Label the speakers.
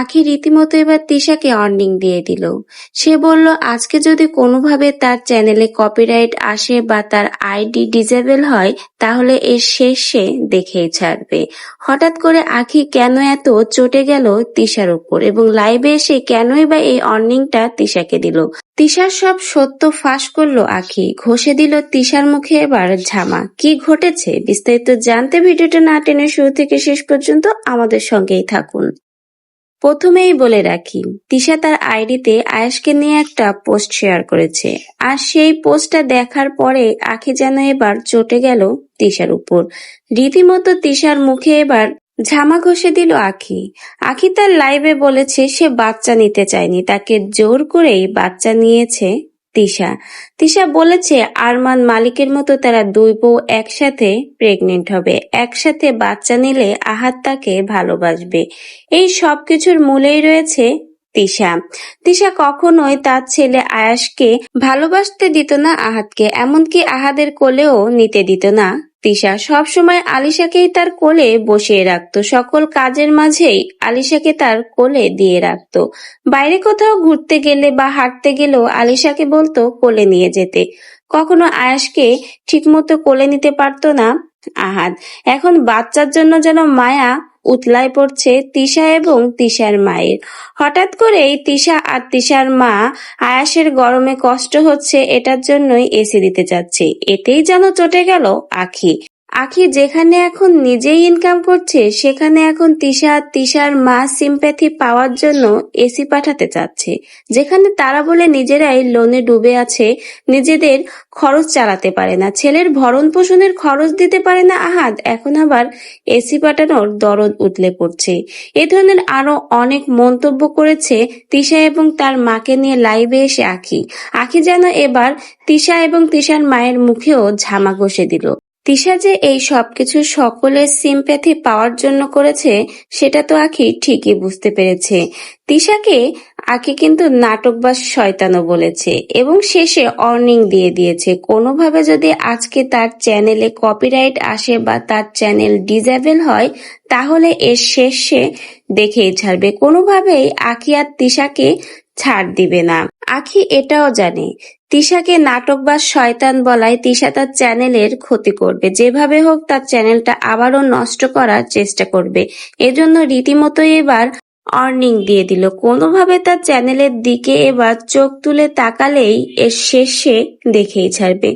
Speaker 1: আখি রীতিমতো এবার তিশাকে অর্নিং দিয়ে দিল। সে বলল, আজকে যদি কোনোভাবে তার চ্যানেলে কপিরাইট আসে বা তার আইডি ডিজেবল হয়, তাহলে এর শেষে দেখেই ছাড়বে। হঠাৎ করে আখি কেন এত চটে গেল তিশার উপর এবং লাইভে এসে কেনই বা এই অর্নিংটা তিশাকে দিল? তিশার সব সত্য ফাঁস করল আখি। ঘষে দিল তিশার মুখে এবার ঝামা। কি ঘটেছে? বিস্তারিত জানতে ভিডিওটা না টেনে শুরু থেকে শেষ পর্যন্ত আমাদের সঙ্গেই থাকুন। প্রথমেই বলে রাখি, তিশা তার আইডিতে আয়েশকে নিয়ে একটা পোস্ট শেয়ার করেছে। আর সেই পোস্টটা দেখার পরে আখি যেন এবার চটে গেল তিশার উপর। রীতিমতো তিশার মুখে এবার ঝামা ঘষে দিল আখি। আখি তার লাইভে বলেছে, সে বাচ্চা নিতে চায়নি, তাকে জোর করেই বাচ্চা নিয়েছে তিশা। তিশা বলেছে, আরমান মালিকের মতো তারা দুই বউ একসাথে প্রেগনেন্ট হবে। একসাথে বাচ্চা নিলে আহাত তাকে ভালোবাসবে। এই সব কিছুর মূলেই রয়েছে তিশা। তিশা কখনোই তার ছেলে আয়াসকে ভালোবাসতে দিত না আহাতকে, এমনকি আহাদের কোলেও নিতে দিত না। তিশা সবসময় আলিশাকেই তার কোলে বসিয়ে রাখত। সকল কাজের মাঝেই আলিশাকে তার কোলে দিয়ে রাখত। বাইরে কোথাও ঘুরতে গেলে বা হাঁটতে গেলেও আলিশাকে বলতো কোলে নিয়ে যেতে। কখনো আয়াসকে ঠিকমতো কোলে নিতে পারতো না আহাদ। এখন বাচ্চার জন্য যেন মায়া উতলায় পড়ছে তিশা এবং তিশার মায়ের। হঠাৎ করেই তিশা আর তিশার মা আয়াসের গরমে কষ্ট হচ্ছে, এটার জন্যই এসে দিতে যাচ্ছে। এতেই যেন চটে গেল আখি। আখি যেখানে এখন নিজেই ইনকাম করছে, সেখানে এখন তিশা, তিশার মা সিম্প্যাথি পাওয়ার জন্য এসি পাঠাতে চাচ্ছে, যেখানে তারা বলে নিজেরাই লোনে ডুবে আছে, নিজেদের খরচ চালাতে পারে না। ছেলের ভরণ পোষণের খরচ দিতে পারে না আহাদ, এখন আবার এসি পাঠানোর দরদ উতলে পড়ছে। এ ধরনের আরও অনেক মন্তব্য করেছে তিশা এবং তার মাকে নিয়ে লাইভে এসে আখি। আখি যেন এবার তিশা এবং তিশার মায়ের মুখেও ঝামা ঘষে দিল। তিশা যে এই সবকিছু সকলের সিম্প্যাথি পাওয়ার জন্য করেছে, সেটা তো আখি ঠিকই বুঝতে পেরেছে। তিশাকে আখি কিন্তু নাটক বা শয়তানও বলেছে এবং শেষে অর্নিং দিয়ে দিয়েছে। কোনোভাবে যদি আজকে তার চ্যানেলে কপিরাইট আসে বা তার চ্যানেল ডিজেবল হয়, তাহলে এর শেষে দেখেই ছাড়বে। কোনোভাবেই আখি আর তিশাকে ছাড় দিবে না। আখি এটাও জানে, তিশাকে নাটক বা শয়তান বলায় তিশা তার চ্যানেলের ক্ষতি করবে। যেভাবে হোক তার চ্যানেলটা আবারও নষ্ট করার চেষ্টা করবে। এজন্য রীতিমতো এবার অর্নিং দিয়ে দিল। কোনোভাবে তার চ্যানেলের দিকে এবার চোখ তুলে তাকালেই এর শেষে দেখেই ছাড়বে।